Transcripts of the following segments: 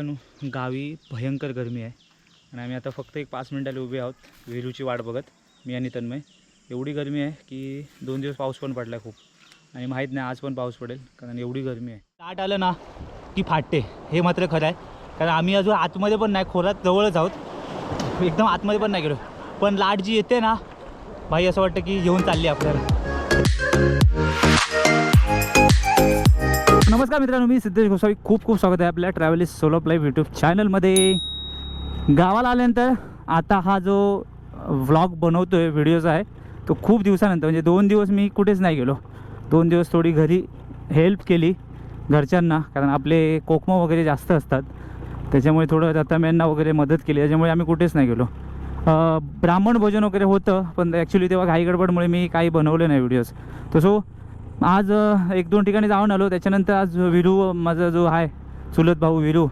गावी भयंकर गरमी आहे. आणि आम्ही आता फक्त एक पाच मिनिटाला उभे आहोत. वेरूची वाट बघत मी आणि तन्मय. एवढी गरमी आहे की दोन दिवस पाऊस पण पडला आहे खूप. आणि माहीत नाही आज पण पाऊस पडेल कारण एवढी गरमी आहे. ताट आलं ना की फाटते हे मात्र खरं आहे. कारण आम्ही अजून आतमध्ये पण नाही खोरात जवळच आहोत. एकदम आतमध्ये पण नाही गेलो. पण लाट जी येते ना भाई असं वाटतं की घेऊन चालली आपल्याला. नमस्कार मित्रांनो मी सिद्धेश गोसावी. खूप खूप स्वागत आहे आपल्या travel is solo life YouTube चॅनलमध्ये गावाला आल्यानंतर आता हा जो व्लॉग बनवतो आहे व्हिडिओचा आहे तो खूप दिवसानंतर म्हणजे दोन दिवस मी कुठेच नाही गेलो. दोन दिवस थोडी घरी हेल्प केली घरच्यांना कारण आपले कोकमो वगैरे जास्त असतात. त्याच्यामुळे थोडं रताम्यांना वगैरे मदत केली त्याच्यामुळे आम्ही कुठेच नाही गेलो. ब्राह्मण भोजन वगैरे होतं पण ॲक्च्युली तेव्हा घाई गडबडमुळे मी काही बनवले नाही व्हिडिओज तर सो आज एक दोन ठिकाणी जाऊन आलो. त्याच्यानंतर आज विरू माझा जो आहे चुलत भाऊ विरू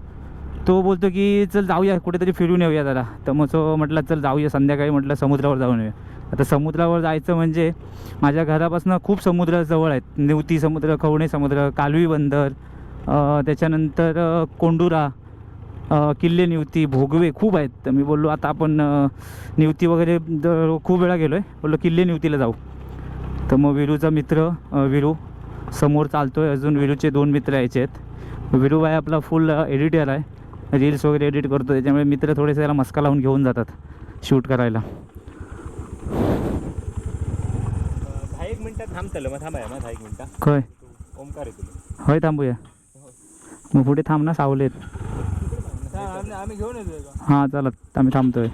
तो बोलतो की चल जाऊया कुठेतरी फिरून येऊया जरा. तर मग तो म्हटलं चल जाऊया संध्याकाळी म्हटलं समुद्रावर जाऊन येऊया. आता समुद्रावर जायचं म्हणजे माझ्या घरापासून खूप समुद्र जवळ आहेत. निवती समुद्र खवणे समुद्र कालवी बंदर त्याच्यानंतर कोंडुरा किल्ले निवती भोगवे खूप आहेत. तर मी बोललो आता आपण निवती वगैरे खूप वेळा गेलो आहे बोललो किल्ले निवतीला जाऊ. तर मग विरूचा मित्र विरू समोर चालतो आहे अजून विरूचे दोन मित्र यायचे आहेत. विरूबाई आपला फुल एडिटर आहे. रील्स वगैरे एडिट करतो. त्याच्यामुळे मित्र थोडेसे त्याला मस्का लावून घेऊन जातात शूट करायला. एक मिनिटात थांबतलं. मग थांबाय मग दहा एक मिनिटं. खय ओमकार आहे तुला. होय थांबूया. मग पुढे थांब ना सावलेत. आम्ही घेऊन हां चालत आम्ही थांबतोय.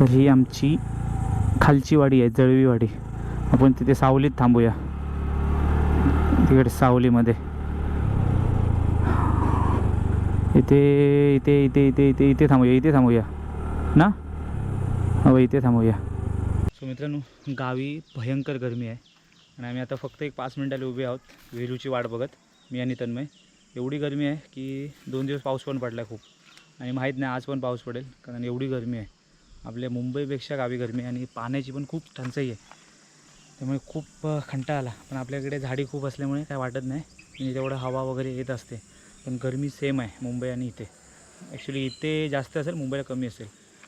तर ही आमची खालची वाडी आहे जळवी वाडी. आपण तिथे सावलीत थांबूया. तिकडे सावलीमध्ये. इथे इथे इथे इथे इथे इथे थांबूया इथे थांबूया. ना? हो इथे थांबूया. सो मित्रांनो गावी भयंकर गरमी आहे. आणि आम्ही आता फक्त एक पाच मिनटाला उभे आहोत वेरूची वाट बघत मी आणि तन्मय. एवढी गरमी आहे की दोन दिवस पाऊस पण पडला आहे खूप. आणि माहीत नाही आज पण पाऊस पडेल कारण एवढी गरमी आहे. आपल्या मुंबईपेक्षा गावी गरमी आणि पाण्याची पण खूप टंचाई आहे. त्यामुळे खूप खंटा आला. पण आपल्याकडे झाडी खूप असल्यामुळे काय वाटत नाही. आणि तेवढं हवा वगैरे येत असते. पण गरमी सेम आहे मुंबई आणि इथे. ॲक्च्युली इथे जास्त असेल मुंबईला कमी असेल.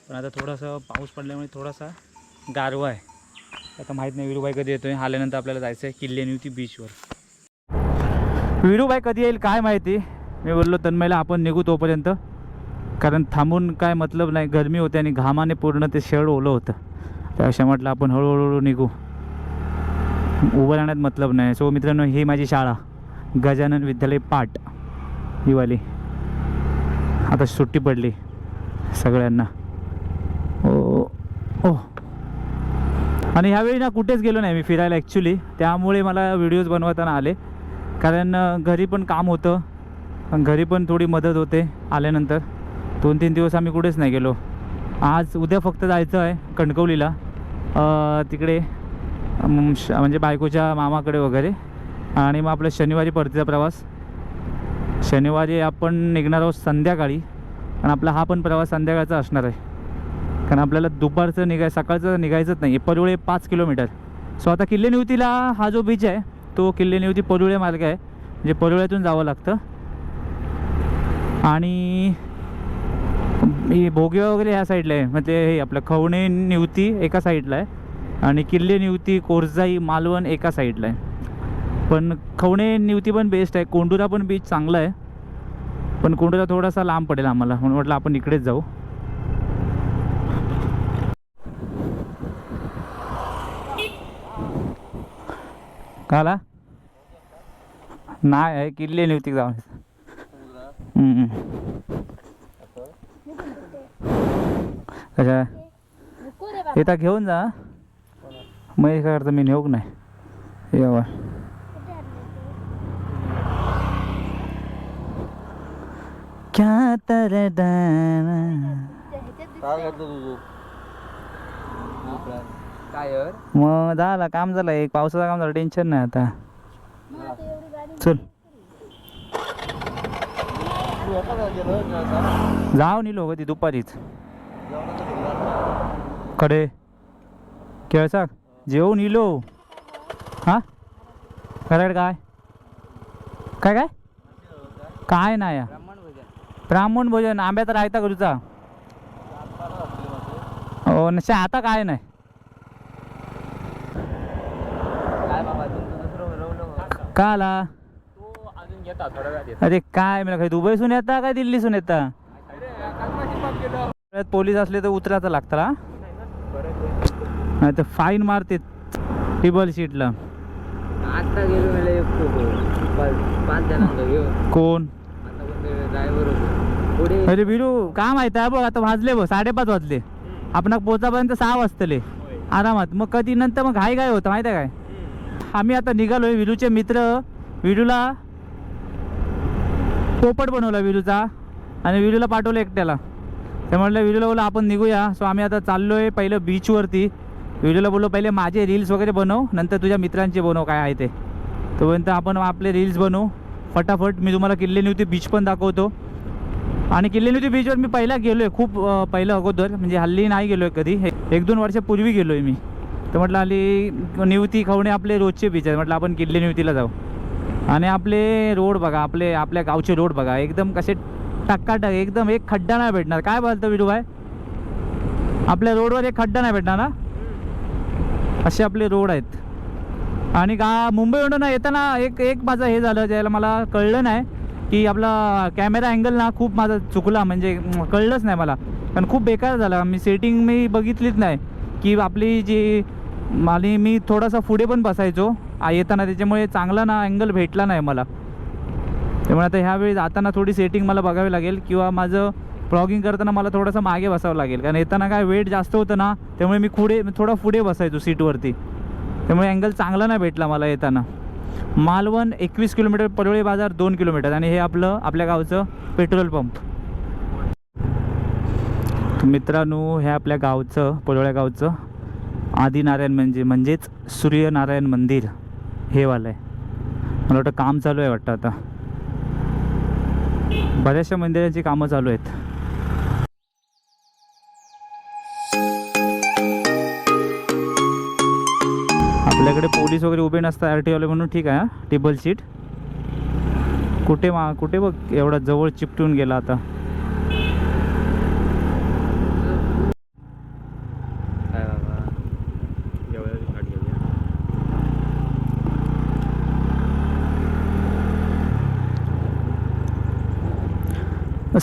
पण आता थोडासा पाऊस पडल्यामुळे थोडासा गारवा आहे. आता माहीत नाही विरूबाई कधी येतोय. आल्यानंतर आपल्याला जायचं आहे किल्ले न्यूती बीचवर विरूबाई कधी येईल काय माहिती? मी बोललो तन्मयला आपण निघू तोपर्यंत. कारण थांबून काय मतलब नाही. गरमी होते आणि घामाने पूर्ण ते शेड ओलं होतं. त्यापेक्षा म्हटलं आपण हळूहळू निघू. उभं राहण्यात मतलब नाही. सो मित्रांनो ही माझी शाळा. गजानन विद्यालय पाट. ही वाली. आता सुट्टी पडली सगळ्यांना. ओ ओ. आणि ह्यावेळी ना कुठेच गेलो नाही मी फिरायला ॲक्च्युली त्यामुळे मला व्हिडिओज बनवताना आले. कारण घरी पण काम होतं. घरी पण थोडी मदत होते आल्यानंतर. दोन तीन दिवस आम्ही कुठेच नाही गेलो. आज उद्या फक्त जायचं आहे कणकवलीला. तिकडे श- म्हणजे बायकोच्या मामाकडे वगैरे. आणि मग आपल्या शनिवारी परतीचा प्रवास. शनिवारी आपण निघणार आहोत संध्याकाळी. आणि आपला हा पण प्रवास संध्याकाळचा असणार आहे. कारण आपल्याला दुपारचं निघाय सकाळचं निघायचंच नाही. आहे परुळे पाच किलोमीटर. सो आता किल्ले निवतीला हा जो बीच आहे तो किल्ले निवती परुळे मार्ग आहे. म्हणजे परुळ्यातून जावं लागतं. आणि ही भोगवे वगैरे ह्या साईडला आहे. म्हणजे हे आपलं खवणे निवती एका साईडला आहे. आणि किल्ले निवती कोरजाई मालवण एका साईडला आहे. पण खवणे निवती पण बेस्ट आहे. कोंडुरा पण बीच चांगला आहे. पण कोंडुरा थोडासा लांब पडेल आम्हाला. म्हणून म्हटलं आपण इकडेच जाऊ. काला? नाही आहे. किल्ले निवती जाऊन. कशा? येता घेऊन जा मग काय करता मी नेऊक नाही. यावा क्या तर मग झालं काम झालं. एक पावसाचं काम झालं टेन्शन नाही आता. चल. जाऊ निलो ती दुपारीच. कडे. केळसाक जेवून इलो. हा? कराड काय? काय काय? काय नाही. ब्राह्मण भोजन. आंब्यात रायता करूचा हो नशा आता काय नाही. का आला? अरे काय मला काय दुबईसून येता काय दिल्लीसून येता? पोलीस असले तर उतरायचं लागतं हा नाही तर फाईन मारते टेबल शीटला आता गेलो मला पाच जणांचा कोण? आता कोणते ड्रायव्हर होते. पुढे अरे बिरू काय माहिती आहे? बघ आता वाजले बघ साडेपाच वाजले. आपण पोचापर्यंत सहा वाजतले. आरामात. मग कधी नंतर मग घाई काय होतं माहिती आहे काय? आम्ही आता निघालोय विरूचे मित्र. विरूला पोपट बनवला विरूचा आणि विरूला पाठवलं एकट्याला. तर म्हटलं व्हिडिओला बोललो आपण निघूया. सो आम्ही आता चाललो आहे पहिलं बीचवरती व्हिडिओला बोललो पहिले माझे रील्स वगैरे बनव नंतर तुझ्या मित्रांचे बनव काय आहे ते. तोपर्यंत आपण आपले रील्स बनवू. फटाफट मी तुम्हाला किल्ले होती बीच पण दाखवतो. आणि किल्लेनुती बीचवर मी पहिला गेलो आहे खूप पहिलं अगोदर. म्हणजे हल्ली नाही गेलो आहे कधी. हे- एक दोन वर्षापूर्वी गेलो आहे मी. तर म्हटलं हल्ली निवती खवणे आपले रोजचे बीच आहेत. म्हटलं आपण किल्ले निवतीला जाऊ. आणि आपले रोड बघा आपले आपल्या गावचे रोड बघा. एकदम कसे टक्काटक एकदम एक खड्डा नाही भेटणार. काय बोलतो विडूभाई आपल्या रोडवर एक खड्डा नाही भेटणार ना? असे आपले रोड आहेत. आणि का मुंबईवरून ना येताना एक एक माझं हे झालं ज्याला मला कळलं नाही की आपला कॅमेरा अँगल ना खूप माझा चुकला म्हणजे कळलंच नाही मला. कारण खूप बेकार झाला. मी सेटिंग मी बघितलीच नाही की आपली जी आणि मी थोडासा पुढे पण बसायचो. येताना त्याच्यामुळे चांगला ना अँगल भेटला नाही मला. त्यामुळे आता ह्यावेळी जाताना थोडी सेटिंग मला बघावी लागेल किंवा माझं ब्लॉगिंग करताना मला थोडंसं मागे बसावं लागेल. कारण येताना काय वेट जास्त होतं ना त्यामुळे मी पुढे थोडा पुढे बसायचो सीटवरती त्यामुळे अँगल चांगला नाही भेटला मला येताना. मालवण एकवीस किलोमीटर परोळे बाजार दोन किलोमीटर आणि हे आपलं आपल्या गावचं पेट्रोल पंप मित्रांनो हे आपल्या गावचं परोळ्या गावचं आदिनारायण म्हणजे म्हणजेच सूर्यनारायण मंदिर हे वालं आहे. मला वाटतं काम चालू आहे वाटतं आता. बऱ्याचशा मंदिरांची कामं चालू आहेत. आपल्याकडे पोलीस वगैरे उभे नसतात आर टी वाले म्हणून ठीक आहे टेबल सीट. कुठे मा कुठे बघ एवढा जवळ चिपटून गेला आता.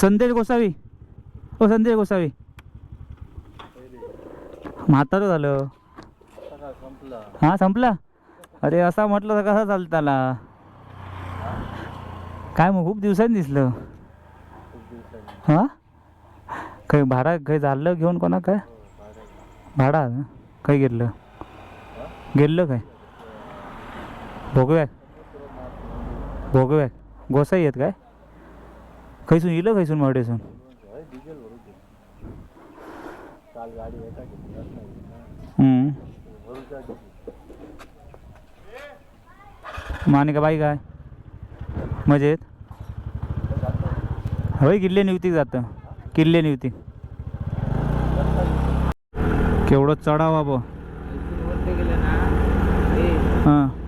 संदेश गोसावी. हो संदेश गोसावी. म्हातारं झालं. हां संपला? अरे असा म्हटलं तर कसा चालतं त्याला? काय मग खूप दिवसांनी दिसलं. हां? काही भाडा काही झालं घेऊन कोणा काय? भाडा काय गेलं गेलं काय? भोगव्या भोगव्या गोसाई आहेत काय? खैसून येलं खैसून. माने का बाई काय? मजेत? होय किल्ले निवती जातं. किल्ले निवती. केवढं चढावा ब. हे.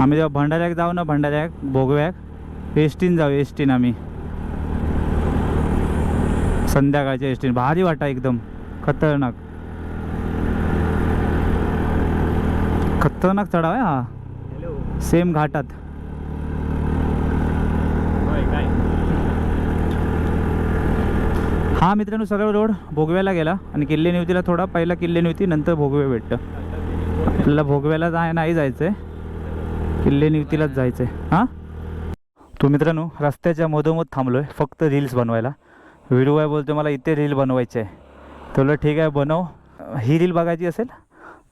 आम्ही जेव्हा भंडाऱ्याक जाऊ ना भंडाऱ्याक भोगव्याक एस टीन जाऊ एस टीन आम्ही. संध्याकाळच्या एस टीन भारी वाटा एकदम. खतरनाक. खतरनाक चढाव आहे हा. सेम घाटात. हा मित्रांनो सगळं रोड भोगव्याला गेला आणि किल्ले निवतीला थोडा पहिला किल्ले निवती नंतर भोगवे भेटतं. आपल्याला भोगव्याला जाय नाही जायचं आहे किल्ले निवतीलाच जायचं आहे हां? तो मित्रांनो रस्त्याच्या मधोमध थांबलो आहे फक्त रील्स बनवायला. व्हिडिओ आहे बोलतो मला इथे रील बनवायचे आहे तुला ठीक आहे बनव. ही रील बघायची असेल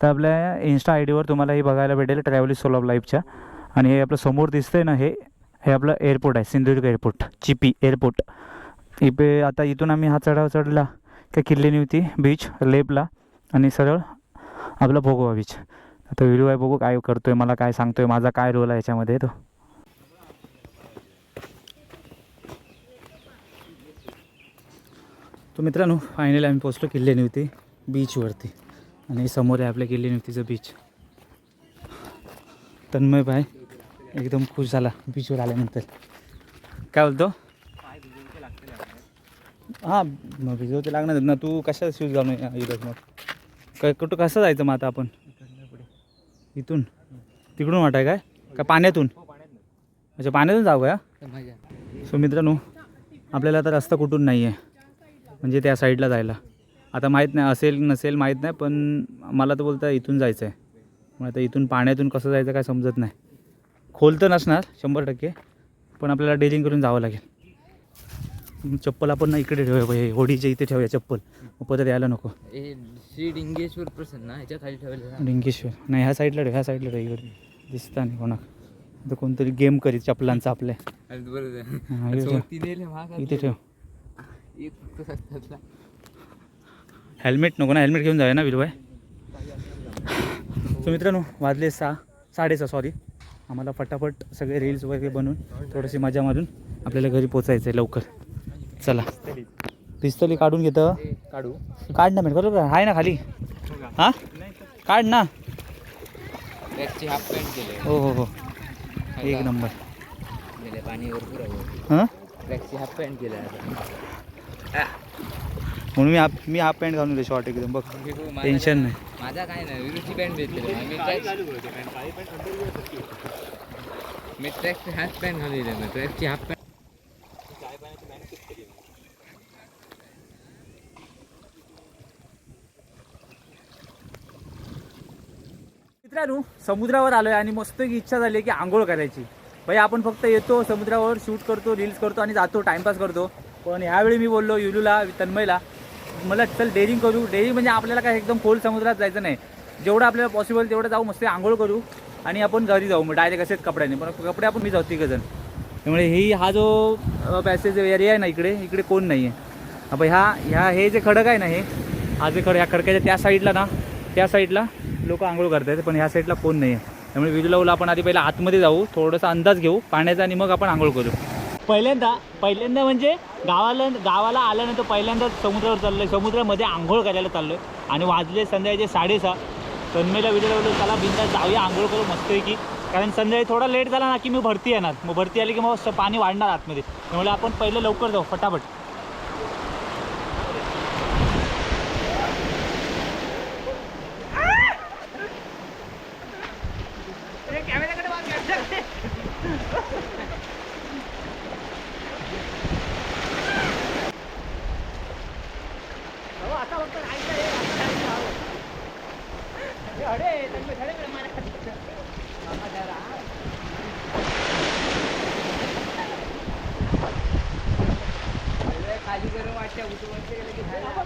तर आपल्या इन्स्टा आय डीवर तुम्हाला ही बघायला भेटेल ट्रॅव्हलिस सोल ऑफ लाईफच्या आणि हे आपलं समोर दिसतंय ना हे हे आपलं एअरपोर्ट आहे सिंधुदुर्ग एअरपोर्ट चिपी एअरपोर्ट इथे आता इथून आम्ही हा चढाव चढला का किल्ले निवती बीच लेपला आणि सरळ आपला भोगवा बीच आता व्हिडिओ आहे बघू काय करतोय मला काय सांगतोय माझा काय रोल आहे याच्यामध्ये तो. तो मित्रांनो फायनली आम्ही पोचलो किल्ले निवती बीचवरती आणि समोर आहे आपल्या गेली तिचं बीच तन्मय बाय एकदम खुश झाला बीचवर आल्यानंतर. काय बोलतो? हां मग भिजवते लागणार ना तू कशा शूज घालून इथं मग? काय कुठं कसं जायचं मग आता आपण? इथून? तिकडून वाटाय काय? का पाण्यातून? अच्छा पाण्यातून जाऊ का? सो मित्रांनो आपल्याला आता रस्ता कुठून नाही आहे म्हणजे त्या साईडला जायला. आता माहीत नाही असेल नसेल माहीत नाही पण मला तर बोलतं इथून जायचं आहे मग आता इथून पाण्यातून कसं जायचं काय समजत नाही. खोल तर नसणार शंभर टक्के पण आपल्याला डेलिंग करून जावं लागेल. चप्पल आपण ना इकडे ठेवूया हे होडीच्या इथे ठेवूया चप्पल. परत यायला नको. श्री डिंगेश्वर प्रसन्न ह्याच्या खाली ठेवले लिंगेश्वर नाही ह्या साईडला ठेव ह्या साईडला ठेव इकडे. दिसता नाही कोणाक. आता कोणतरी गेम करीत चपलांचा आपल्या. इथे ठेव. हेल्मेट नको ना हेल्मेट घेऊन जाऊया ना विलूबाई? तर मित्रांनो वाजले सहा साडेसहा सॉरी आम्हाला फटाफट सगळे रील्स वगैरे बनवून थोडीशी मजा मारून आपल्याला घरी पोचायचं आहे लवकर. चला. पिस्तोली. काढून घेतं. काढू. काढ ना बरोबर बरोबर आहे. ना खाली. हां? काढ ना. हाफ पॅन्ट केले. हो हो हो. एक नंबर. पाणी भरपूर हां? ट्रॅकची हाफ पॅन्ट केलं म्हणून मी हाफ मी हाफ पॅन्ट घालून शॉर्ट एकदम. बघ टेन्शन नाही. माझा काय नाही विरुची पॅन्ट घेतली मी ट्रॅक मी ट्रॅकची हाफ पॅन्ट घालून मी ट्रॅकची हाफ पॅन्ट मित्रांनो समुद्रावर आलोय आणि मस्त की इच्छा झाली की आंघोळ करायची. भाई आपण फक्त येतो समुद्रावर शूट करतो रील्स करतो आणि जातो टाइमपास करतो. पण ह्यावेळी मी बोललो युलूला तन्मयला मला चल डेअरिंग करू. डेअरिंग म्हणजे आपल्याला काय एकदम खोल समुद्रात जायचं नाही. जेवढं आपल्याला पॉसिबल तेवढं जाऊ मस्त आंघोळ करू आणि आपण घरी जाऊ. मग डायरेक्ट असेच कपड्याने. पण कपडे आपण मी जाऊ तिघजण. त्यामुळे ही हा जो पॅसेज एरिया आहे ना इकडे इकडे कोण नाही आहे ह्या ह्या हे जे खडक आहे ना हे हा जे खड ह्या खडकाच्या त्या साईडला ना त्या साईडला लोक आंघोळ करतात पण ह्या साईडला कोण नाही आहे त्यामुळे विजूला आपण आधी पहिला आतमध्ये जाऊ थोडासा अंदाज घेऊ पाण्याचा आणि मग आपण आंघोळ करू. पहिल्यांदा पहिल्यांदा म्हणजे गावाला गावाला आल्यानंतर पहिल्यांदा समुद्रावर चाललो आहे समुद्रामध्ये आंघोळ करायला चाललो आहे आणि वाजले संध्याकाळचे साडेसहा. तन्मेला व्हिडिओ त्याला बिंदा जाऊया आंघोळ करू मस्तपैकी कारण संध्याकाळी थोडा लेट झाला ना की मी भरती येणार. मग भरती आली की मग पाणी वाढणार आतमध्ये. त्यामुळे आपण पहिलं लवकर जाऊ फटाफट. खाली गरम वाटत्या उतरवरती गेलं की झालं.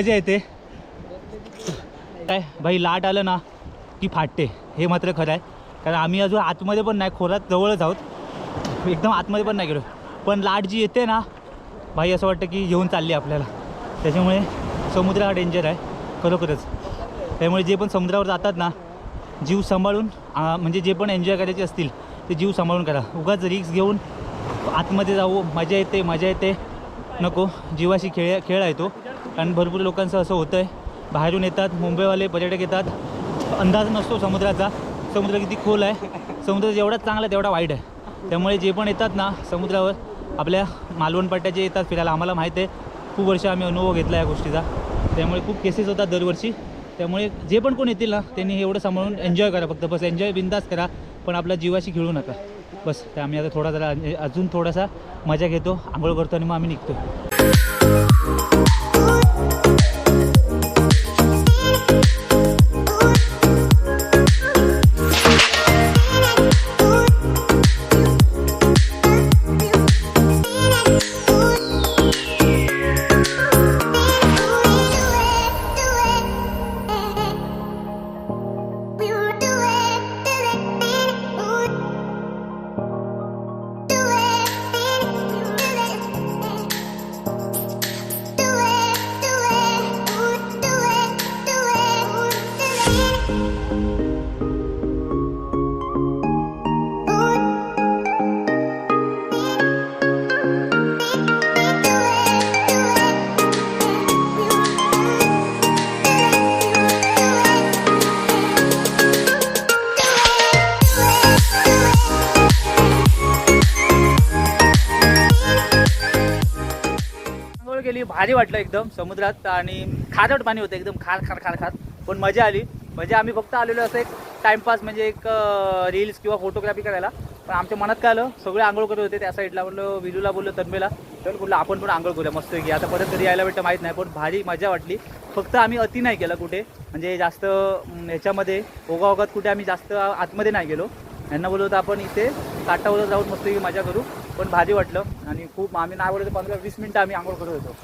मजा येते. काय भाई लाट आलं ना की फाटते. हे मात्र खरं आहे. कारण आम्ही अजून आतमध्ये पण नाही खोरात जवळच आहोत. एकदम आतमध्ये पण नाही गेलो. पण लाट जी येते ना भाई असं वाटतं की घेऊन चालली आपल्याला. त्याच्यामुळे समुद्र हा डेंजर आहे खरोखरच. त्यामुळे जे पण समुद्रावर जातात ना जीव सांभाळून म्हणजे जे पण एन्जॉय करायचे असतील ते जीव सांभाळून करा. उगाच रिक्स घेऊन आतमध्ये जाऊ मजा येते मजा येते. नको. जीवाशी खेळ खेळ आहे तो. कारण भरपूर लोकांचं असं होतं आहे बाहेरून येतात मुंबईवाले पर्यटक येतात. अंदाज नसतो समुद्राचा. समुद्र किती खोल आहे. समुद्र जेवढा चांगला आहे तेवढा वाईट आहे. त्यामुळे जे पण येतात ना समुद्रावर आपल्या मालवण पट्ट्याचे येतात फिरायला आम्हाला माहीत आहे खूप वर्ष आम्ही अनुभव घेतला या गोष्टीचा. त्यामुळे खूप केसेस होतात दरवर्षी. त्यामुळे जे पण कोण येतील ना त्यांनी हे एवढं सांभाळून एन्जॉय करा फक्त. बस एन्जॉय बिंदास करा पण आपल्या जीवाशी खेळू नका. बस त्या आम्ही आता थोडा जरा अजून थोडासा मजा घेतो आंघोळ करतो आणि मग आम्ही निघतो भारी वाटलं एकदम समुद्रात आणि खारट पाणी होतं एकदम खार खार खार खार. पण मजा आली. म्हणजे आम्ही फक्त आलेलो असं एक टाइमपास म्हणजे एक रील्स किंवा फोटोग्राफी करायला. पण आमच्या मनात काय आलं सगळे आंघोळ करत होते त्या साईडला म्हणलं विजूला बोललो तन्मेला. तर बोललो आपण पण आंघोळ करूया मस्त की. आता परत कधी यायला भेटतं माहीत नाही पण भारी मजा वाटली. फक्त आम्ही अति नाही केलं कुठे. म्हणजे जास्त ह्याच्यामध्ये ओघाओघात कुठे आम्ही जास्त आतमध्ये नाही गेलो. यांना बोललो होतं आपण इथे काटावर जाऊन मस्त मजा करू. पण भारी वाटलं. आणि खूप आम्ही नाही बोलतो पंधरा वीस मिनटं आम्ही आंघोळ करत होतो.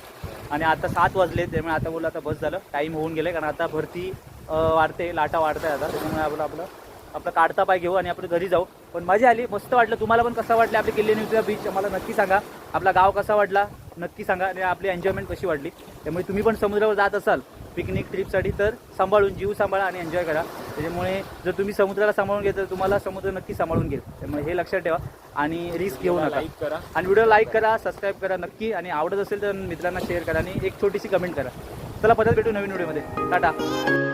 आणि आता सात वाजले त्यामुळे आता बोललो आता बस झालं. टाईम होऊन गेलं कारण आता भरती वाढते लाटा वाढते आता. त्याच्यामुळे आपलं आपलं आपलं काढता पाय घेऊ आणि आपण घरी जाऊ. पण मजा आली मस्त वाटलं. तुम्हाला पण कसं वाटलं आपली किल्ले न्यूजला बीच आम्हाला नक्की सांगा. आपला गाव कसा वाटला? नक्की सांगा. आणि आपली एन्जॉयमेंट कशी वाटली? त्यामुळे तुम्ही पण समुद्रावर जात असाल. पिकनिक ट्रिपसाठी तर सांभाळून जीव सांभाळा आणि एन्जॉय करा. त्याच्यामुळे जर तुम्ही समुद्राला सांभाळून घेत तर तुम्हाला समुद्र नक्की सांभाळून घेईल. त्यामुळे हे लक्षात ठेवा आणि रिस्क घेऊ नका. लाईक करा. आणि व्हिडिओ लाईक करा सबस्क्राईब करा नक्की. आणि आवडत असेल तर मित्रांना शेअर करा आणि एक छोटीशी कमेंट करा. चला परत भेटू नवीन व्हिडिओमध्ये टाटा.